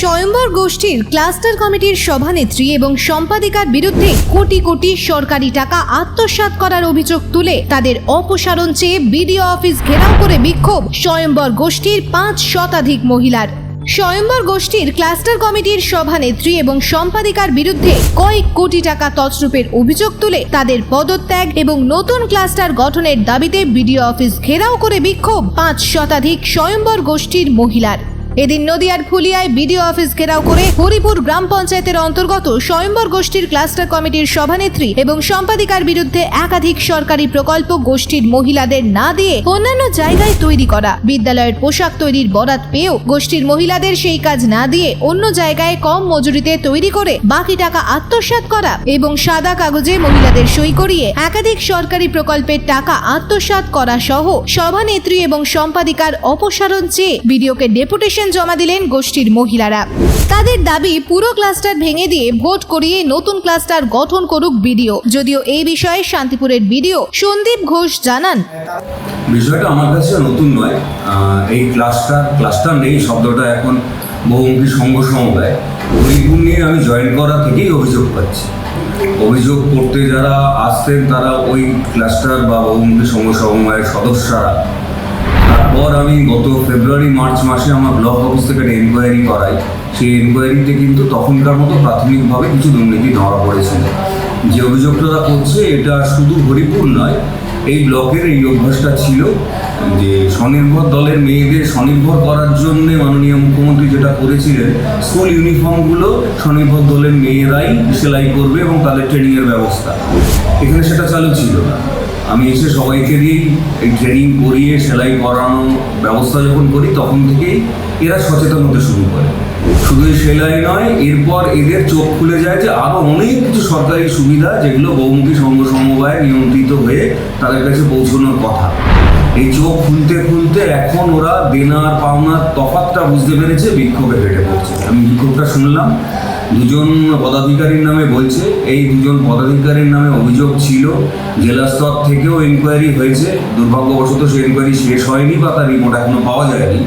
স্বয়ম্বর গোষ্ঠীর ক্লাস্টার কমিটির সভানেত্রী এবং সম্পাদিকার বিরুদ্ধে কোটি কোটি সরকারি টাকা আত্মসাৎ করার অভিযোগ তুলে তাদের অপসারণ চেয়ে বিডিও অফিস ঘেরাও করে বিক্ষোভ স্বয়ম্বর গোষ্ঠীর পাঁচ শতাধিক মহিলার। স্বয়ম্বর গোষ্ঠীর ক্লাস্টার কমিটির সভানেত্রী এবং সম্পাদিকার বিরুদ্ধে কয়েক কোটি টাকা তছরূপের অভিযোগ তুলে তাদের পদত্যাগ এবং নতুন ক্লাস্টার গঠনের দাবিতে বিডিও অফিস ঘেরাও করে বিক্ষোভ পাঁচ শতাধিক স্বয়ম্বর গোষ্ঠীর মহিলার। এদিন নদিয়ার ফুলিয়ায় বিডিও অফিস ঘেরাও করে হরিপুর গ্রাম পঞ্চায়েতের অন্তর্গত স্বয়ম্বর গোষ্ঠীর ক্লাস্টার কমিটির সভানেত্রী এবং সম্পাদিকার বিরুদ্ধে একাধিক সরকারি প্রকল্প গোষ্ঠীর মহিলাদের না দিয়ে অন্যান্য জায়গায় তৈরি করা। বিদ্যালয়ের পোশাক তৈরির বরাত পেয়েও গোষ্ঠীর মহিলাদের সেই কাজ না দিয়ে অন্য জায়গায় কম মজুরিতে তৈরি করে বাকি টাকা আত্মসাৎ করা এবং সাদা কাগজে মহিলাদের সই করিয়ে একাধিক সরকারি প্রকল্পের টাকা আত্মসাৎ করা সহ সভানেত্রী এবং সম্পাদিকার অপসারণ চেয়ে বিডিওকে ডেপুটেশন জমা দিলেন গোষ্ঠীর মহিলারা। তাদের দাবি, পুরো ক্লাস্টার ভেঙে দিয়ে ভোট করিয়ে নতুন ক্লাস্টার গঠন করুক বিডিও। যদিও এই বিষয়ে শান্তিপুরের বিডিও সন্দীপ ঘোষ জানান। বিষয়টা আমার কাছে নতুন নয়। এই ক্লাস্টার ক্লাস্টার নেই, শব্দটা এখন বহুমুখী সংঘ সমবায়। হরিপুর নিয়ে আমি জয়েন করা থেকেই অভিযোগ পাচ্ছি। অভিযোগ করতে যারা আসতেন তারা ওই ক্লাস্টার বা বহুমুখী সংঘ সমবায়ের সদস্যরা তারপর আমি গত ফেব্রুয়ারি মার্চ মাসে আমার ব্লক অফিস থেকে একটা এনকোয়ারি করাই। সেই এনকোয়ারিতে কিন্তু তখনকার মতো প্রাথমিকভাবে কিছু দুর্নীতি ধরা পড়েছিল যে অভিযোগটা করছে, এটা শুধু হরিপুর নয়, এই ব্লকের এই অভ্যাসটা ছিল যে স্বনির্ভর দলের মেয়েদের স্বনির্ভর করার জন্য মাননীয় মুখ্যমন্ত্রী যেটা করেছিলেন স্কুল ইউনিফর্মগুলো স্বনির্ভর দলের মেয়েরাই সেলাই করবে এবং তাদের ট্রেনিংয়ের ব্যবস্থা। এখানে সেটা চালু ছিল না। আমি এসে সবাইকে দিয়েই এই ট্রেনিং করিয়ে, সেলাই করানো ব্যবস্থা যখন করি, তখন থেকেই এরা সচেতন হতে শুরু করে। শুধু সেলাই নয়, এরপর এদের চোখ খুলে যায় যে আরও অনেক কিছু সরকারি সুবিধা যেগুলো বহুমুখী সংঘ সমবায় নিয়ন্ত্রিত হয়ে তাদের কাছে পৌঁছানোর কথা। এই চোখ খুলতে খুলতে এখন ওরা দেনার, পাওনার তফাতটা বুঝতে পেরেছে, বিক্ষোভে ফেটে পড়ছে। আমি বিক্ষোভটা শুনলাম। দুজন পদাধিকারীর নামে বলছে, এই দুজন পদাধিকারীর নামে অভিযোগ ছিল। জেলা স্তর থেকেও এনকোয়ারি হয়েছে। দুর্ভাগ্যবশত সেই এনকোয়ারি শেষ হয়নি বা তার রিপোর্ট এখনও পাওয়া যায়নি।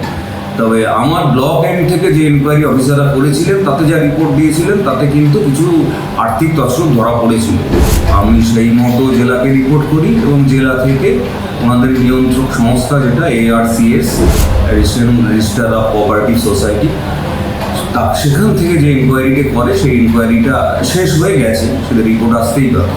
তবে আমার ব্লক এন্ড থেকে যে এনকোয়ারি অফিসাররা করেছিলেন, তাতে যা রিপোর্ট দিয়েছিলেন, তাতে কিন্তু কিছু আর্থিক তছরূপ ধরা পড়েছিল। আমি সেই মতো জেলাকে রিপোর্ট করি এবং জেলা থেকে ওনাদের নিয়ন্ত্রক সংস্থা যেটা ARCS registrar of cooperative society তা সেখান থেকে যে ইনকোয়ারিটি করে, সেই ইনকোয়ারিটা শেষ হয়ে গেছে, সেটা রিপোর্ট আসতেই পারে।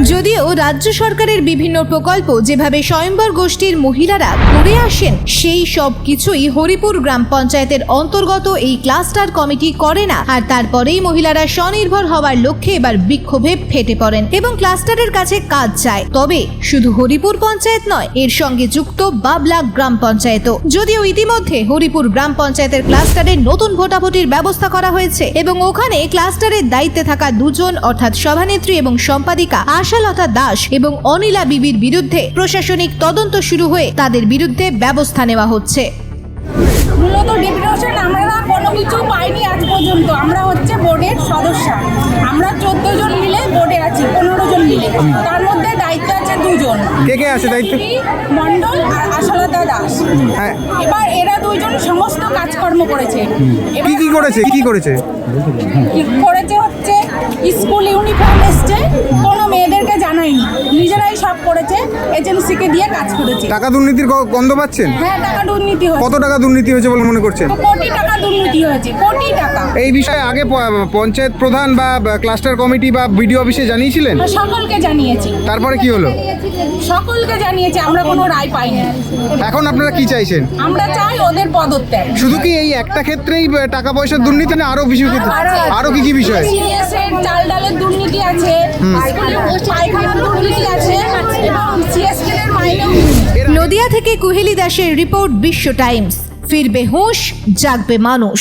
যদিও রাজ্য সরকারের বিভিন্ন প্রকল্প যেভাবে স্বয়ম্বর গোষ্ঠীর মহিলারা করে আসেন, সেই সব কিছুই হরিপুর গ্রাম পঞ্চায়েতের অন্তর্গত এই ক্লাস্টার কমিটি করে না। আর তারপরেই মহিলারা স্বনির্ভর হওয়ার লক্ষ্যে এবার বিক্ষোভে ফেটে পড়েন এবং ক্লাস্টারের কাছে কাজ চায়। তবে শুধু হরিপুর পঞ্চায়েত নয়, এর সঙ্গে যুক্ত বাবলা গ্রাম পঞ্চায়েতও। যদিও ইতিমধ্যে হরিপুর গ্রাম পঞ্চায়েতের ক্লাস্টারে নতুন ভোটাভুটির ব্যবস্থা করা হয়েছে এবং ওখানে ক্লাস্টারের দায়িত্বে থাকা দুজন, অর্থাৎ সভানেত্রী এবং সম্পাদিকা আশালতা দাস এবং অনিলা বিবির বিরুদ্ধে প্রশাসনিক তদন্ত শুরু হয়ে তাদের বিরুদ্ধে ব্যবস্থা নেওয়া হচ্ছে। মূলত ডিপ্রেশন আমরা কোনো কিছু পাইনি আজ পর্যন্ত। আমরা হচ্ছে বোর্ডের সদস্য। আমরা চোদ্দ জন মিলে বোর্ডে আছি পনেরো জন মিলে। তার মধ্যে দায়িত্ব আছে দুজন। কে কে আছে দায়িত্ব? শ্রী মণ্ডল আর আশালতা দাস। হ্যাঁ। এবার এরা দুইজন সমস্ত কাজকর্ম করেছে। কি কি করেছে? কি কি করেছে? কি করেছে হচ্ছে স্কুল ইউনিফর্ম এসছে কোনো মেয়েদেরকে জানায়নি নিজেরাই সব করেছে এজেন্সিকে দিয়ে কাজ করেছে টাকা দুর্নীতির গন্ধ পাচ্ছেন? হ্যাঁ টাকা দুর্নীতি হয়েছে। কত টাকা দুর্নীতি হয়েছে বলে মনে করছেন? কোটি টাকা দুর্নীতি হয়েছে কোটি টাকা। এই বিষয়ে আগে পঞ্চায়েত প্রধান বা ক্লাস্টার কমিটি বা বিডিও অফিসে জানিয়েছিলেন? সকলকে জানিয়েছি। তারপরে কি হলো? সকলকে জানিয়েছি আমরা কোনো রায় পাইনি। এখন আপনারা কি চাইছেন? আমরা চাই ওদের পদত্যাগ। শুধু কি এই একটা ক্ষেত্রেই টাকা পয়সার দুর্নীতি না আরও বিষয় ক্ষেত্রে আরও কি কি বিষয়? নদিয়া থেকে কুহেলি দাসের রিপোর্ট বিশ্ব টাইমস। ফিরবে হোশ জাগবে মানুষ।